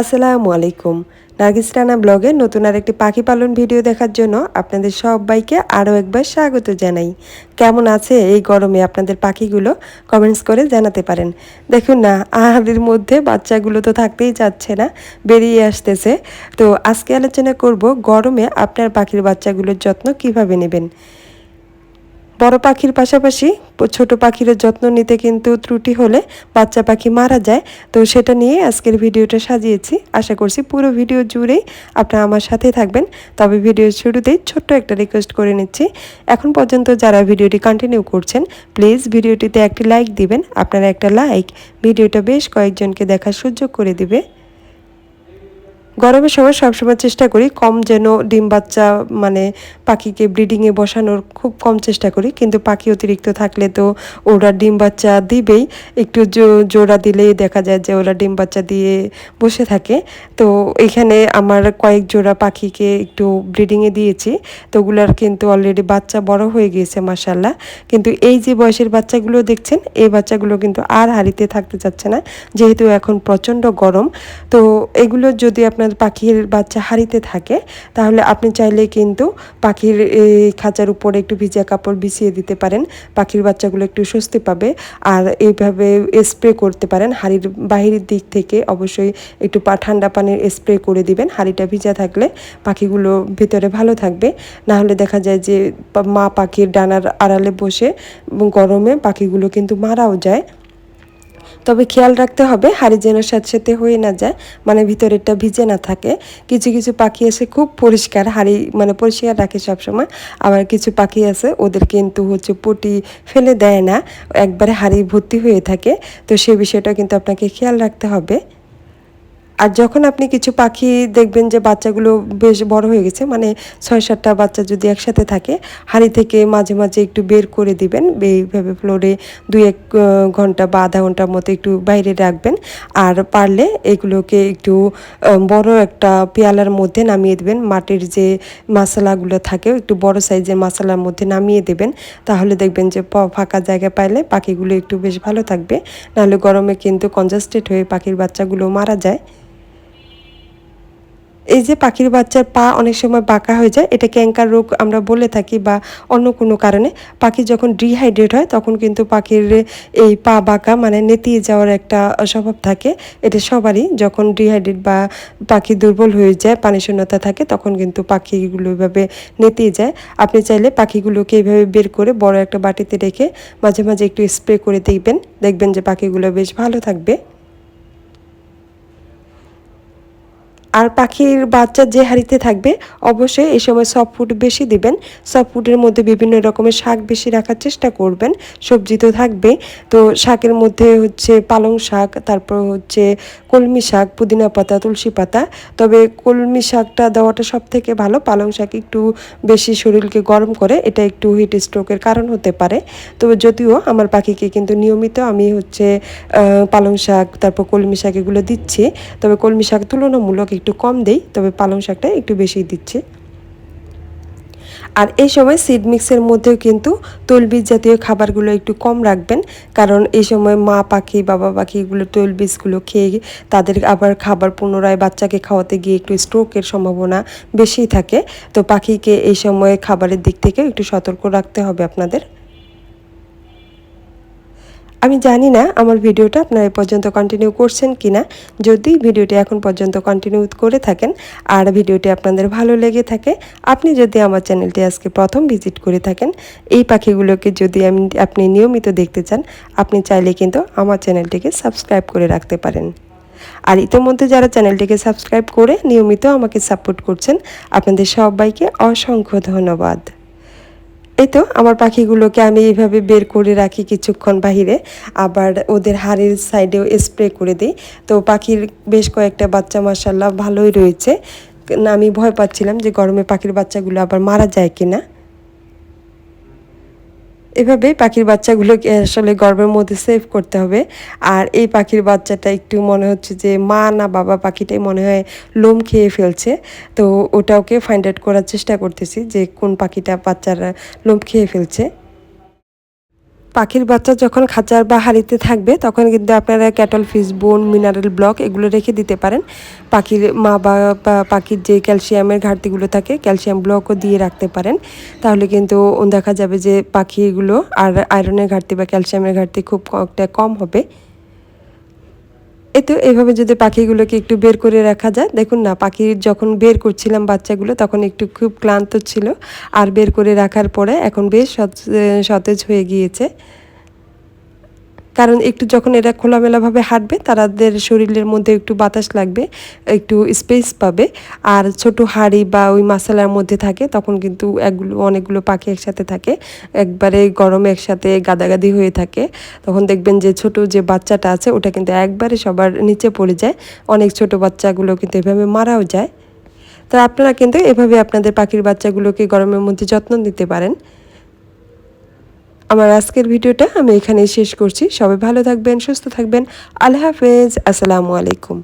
আসসালামু আলাইকুম। নার্গিস রানা ব্লগে নতুন আর একটি পাখি পালন ভিডিও দেখার জন্য আপনাদের সবাইকে আরও একবার স্বাগত জানাই। কেমন আছে এই গরমে আপনাদের পাখিগুলো? কমেন্টস করে জানাতে পারেন। দেখুন না, আহারের মধ্যে বাচ্চাগুলো তো থাকতেই যাচ্ছে না, বেরিয়ে আসতেছে। তো আজকে আলোচনা করব গরমে আপনার পাখির বাচ্চাগুলোর যত্ন কীভাবে নেবেন? বড় পাখির পাশাপাশি ছোট পাখির যত্ন নিতে কিন্তু ত্রুটি হলে বাচ্চা পাখি মারা যায়। তো সেটা নিয়ে আজকের ভিডিওটা সাজিয়েছি। আশা করছি পুরো ভিডিও জুড়েই আপনারা আমার সাথে থাকবেন। তবে ভিডিওর শুরুতেই ছোট্ট একটা রিকোয়েস্ট করে নিচ্ছি। এখন পর্যন্ত যারা ভিডিওটি কন্টিনিউ করছেন প্লিজ ভিডিওটিতে একটি লাইক দিবেন। আপনারা একটা লাইক ভিডিওটা বেশ কয়েকজনকে দেখার সুযোগ করে দিবে। গরমের সময় সবসময় চেষ্টা করি কম যেন ডিম বাচ্চা মানে পাখিকে ব্রিডিংয়ে বসানোর খুব কম চেষ্টা করি। কিন্তু পাখি অতিরিক্ত থাকলে তো ওরা ডিম বাচ্চা দিবেই। একটু জোড়া দিলেই দেখা যায় যে ওরা ডিম বাচ্চা দিয়ে বসে থাকে। তো এখানে আমার কয়েক জোড়া পাখিকে একটু ব্রিডিংয়ে দিয়েছি। তো ওগুলার কিন্তু অলরেডি বাচ্চা বড় হয়ে গিয়েছে মাসাল্লাহ কিন্তু এই যে বয়সের বাচ্চাগুলো দেখছেন, এই বাচ্চাগুলো কিন্তু আর হারিতে থাকতে চাচ্ছে না। যেহেতু এখন প্রচণ্ড গরম, তো এগুলো যদি আপনার আপনার পাখির বাচ্চা হারিতে থাকে, তাহলে আপনি চাইলে কিন্তু পাখির খাঁচার উপরে একটু ভিজা কাপড় বিছিয়ে দিতে পারেন, পাখির বাচ্চাগুলো একটু স্বস্তি পাবে, আর এইভাবে স্প্রে করতে পারেন, হাড়ির বাহিরের দিক থেকে অবশ্যই একটু পা, ঠান্ডা পানির স্প্রে করে দিবেন, হাড়িটা ভিজা থাকলে পাখিগুলো ভিতরে ভালো থাকবে না হলে দেখা যায় যে মা পাখির ডানার আড়ালে বসে গরমে পাখিগুলো কিন্তু মারাও যায়। তবে খেয়াল রাখতে হবে, হাড়ি যেন সাথে হয়ে না যায় মানে ভিতরেরটা ভিজে না থাকে। কিছু কিছু পাখি আছে খুব পরিষ্কার, হাড়ি মানে পরিষ্কার রাখে সবসময়। আবার কিছু পাখি আছে, ওদের কিন্তু হচ্ছে পটি ফেলে দেয় না, একবারে হাড়ি ভর্তি হয়ে থাকে। তো সে বিষয়টা কিন্তু আপনাকে খেয়াল রাখতে হবে। আর যখন আপনি কিছু পাখি দেখবেন যে বাচ্চাগুলো বেশ বড় হয়ে গেছে মানে ছয় সাতটা বাচ্চা যদি একসাথে থাকে, হাড়ি থেকে মাঝে মাঝে একটু বের করে দিবেন, এইভাবে ফ্লোরে দুই এক ঘণ্টা বা আধা ঘণ্টার মতো একটু বাইরে রাখবেন। আর পারলে এগুলোকে একটু বড় একটা পেয়ালার মধ্যে নামিয়ে দেবেন। মাটির যে মশলাগুলো থাকে, একটু বড় সাইজের মশলার মধ্যে নামিয়ে দেবেন। তাহলে দেখবেন যে ফাঁকা জায়গা পাইলে পাখিগুলো একটু বেশ ভালো থাকবে। নাহলে গরমে কিন্তু কনজাস্টেড হয়ে পাখির বাচ্চাগুলো মারা যায়। এই যে পাখির বাচ্চার পা অনেক সময় বাঁকা হয়ে যায় এটা ক্যাঙ্কার রোগ আমরা বলে থাকি বা অন্য কোনো কারণে। পাখি যখন ডিহাইড্রেট হয়, তখন কিন্তু পাখির এই পা বাঁকা মানে নেতিয়ে যাওয়ার একটা স্বভাব থাকে। এটা সবারই, যখন ডিহাইড্রেট বা পাখি দুর্বল হয়ে যায়, পানি শূন্যতা থাকে, তখন কিন্তু পাখিগুলো এভাবে নেতিয়ে যায়। আপনি চাইলে পাখিগুলোকে এইভাবে বের করে বড় একটা বাটিতে রেখে মাঝে মাঝে একটু স্প্রে করে দেখবেন। দেখবেন যে পাখিগুলো বেশ ভালো থাকবে। আর পাখির বাচ্চা যে হাঁড়িতে থাকবে, অবশ্যই এই সময় সফট ফুড বেশি দিবেন। সফট ফুডের মধ্যে বিভিন্ন রকমের শাক বেশি রাখার চেষ্টা করবেন। সবজি তো থাকবে। তো শাকের মধ্যে হচ্ছে পালং শাক, তারপর হচ্ছে কলমি শাক, পুদিনা পাতা, তুলসী পাতা। তবে কলমি শাকটা দেওয়াটা সব থেকে ভালো। পালং শাক একটু বেশি শরীরকে গরম করে, এটা একটু হিট স্ট্রোকের কারণ হতে পারে। তবে যদিও আমার পাখিকে কিন্তু নিয়মিত আমি হচ্ছে পালং শাক, তারপর কলমি শাক এগুলো দিচ্ছি। তবে কলমি শাক তুলনামূলক একটু কম দেই, তবে পালং শাকটা একটু বেশি দিচ্ছি। আর এই সময় সিড মিক্সের মধ্যেও কিন্তু তৈলবীজ জাতীয় খাবারগুলো একটু কম রাখবেন, কারণ এই সময় মা পাখি, বাবা পাখি এগুলো তৈলবীজগুলো খেয়ে তাদের আবার খাবার পুনরায় বাচ্চাকে খাওয়াতে গিয়ে একটু স্ট্রোকের সম্ভাবনা বেশি থাকে। তো পাখিকে এই সময় খাবারের দিক থেকে একটু সতর্ক রাখতে হবে আপনাদের। আমি জানি না আমার ভিডিওটা আপনারা পর্যন্ত কন্টিনিউ করছেন কি না যদি ভিডিওটি এখন পর্যন্ত কন্টিনিউ করে থাকেন আর ভিডিওটি আপনাদের ভালো লেগে থাকে, আপনি যদি আমার চ্যানেলটি আজকে প্রথম ভিজিট করে থাকেন, এই পাখিগুলোকে যদি আমি, আপনি নিয়মিত দেখতে চান, আপনি চাইলে কিন্তু আমার চ্যানেলটিকে সাবস্ক্রাইব করে রাখতে পারেন। আর ইতিমধ্যে যারা চ্যানেলটিকে সাবস্ক্রাইব করে নিয়মিত আমাকে সাপোর্ট করছেন, আপনাদের সবাইকে অসংখ্য ধন্যবাদ। এই তো, আমার পাখিগুলোকে আমি এইভাবে বের করে রাখি কিছুক্ষণ বাহিরে। আবার ওদের হাড়ের সাইডেও স্প্রে করে দিই। তো পাখির বেশ কয়েকটা বাচ্চা মাসাল্লাহ ভালোই রয়েছে। না, আমি ভয় পাচ্ছিলাম যে গরমে পাখির বাচ্চাগুলো আবার মারা যায় কিনা। এভাবে পাখির বাচ্চাগুলোকে আসলে গর্বের মধ্যে সেভ করতে হবে। আর এই পাখির বাচ্চাটা একটু মনে হচ্ছে যে মা না বাবা পাখিটাই মনে হয় লোম খেয়ে ফেলছে। তো ওটাওকে ফাইন্ড আউট করার চেষ্টা করতেছি যে কোন পাখিটা বাচ্চারা লোম খেয়ে ফেলছে। পাখির বাচ্চা যখন খাঁচার বা হাড়িতে থাকবে, তখন কিন্তু আপনারা cattle fish, bone, mineral block এগুলো রেখে দিতে পারেন। পাখির মা বা পাখির যে ক্যালসিয়ামের ঘাটতিগুলো থাকে, ক্যালসিয়াম ব্লকও দিয়ে রাখতে পারেন। তাহলে কিন্তু দেখা যাবে যে পাখিগুলো আর আয়রনের ঘাটতি বা ক্যালসিয়ামের ঘাটতি খুব একটা কম হবে। এতো এভাবে যদি পাখিগুলোকে একটু বের করে রাখা যায়, দেখুন না, পাখি যখন বের করছিলাম বাচ্চাগুলো তখন একটু খুব ক্লান্ত ছিল, আর বের করে রাখার পরে এখন বেশ সতেজ হয়ে গিয়েছে। কারণ একটু যখন এরা খোলামেলাভাবে হাঁটবে তাদের শরীরের মধ্যে একটু বাতাস লাগবে, একটু স্পেস পাবে। আর ছোট হাড়ি বা ওই মশালার মধ্যে থাকে, তখন কিন্তু একগুলো, অনেকগুলো পাখি একসাথে থাকে। একবারে গরমে একসাথে গাদাগাদি হয়ে থাকে। তখন দেখবেন যে ছোট যে বাচ্চাটা আছে, ওটা কিন্তু একবারে সবার নিচে পড়ে যায়। অনেক ছোট বাচ্চাগুলো কিন্তু এভাবে মারাও যায়। তো আপনারা কিন্তু এভাবে আপনাদের পাখির বাচ্চাগুলোকে গরমের মধ্যে যত্ন নিতে পারেন। আমার আজকের ভিডিওটা আমি এখানেই শেষ করছি। সবাই ভালো থাকবেন, সুস্থ থাকবেন। আল্লাহ হাফেজ। আসসালামু আলাইকুম।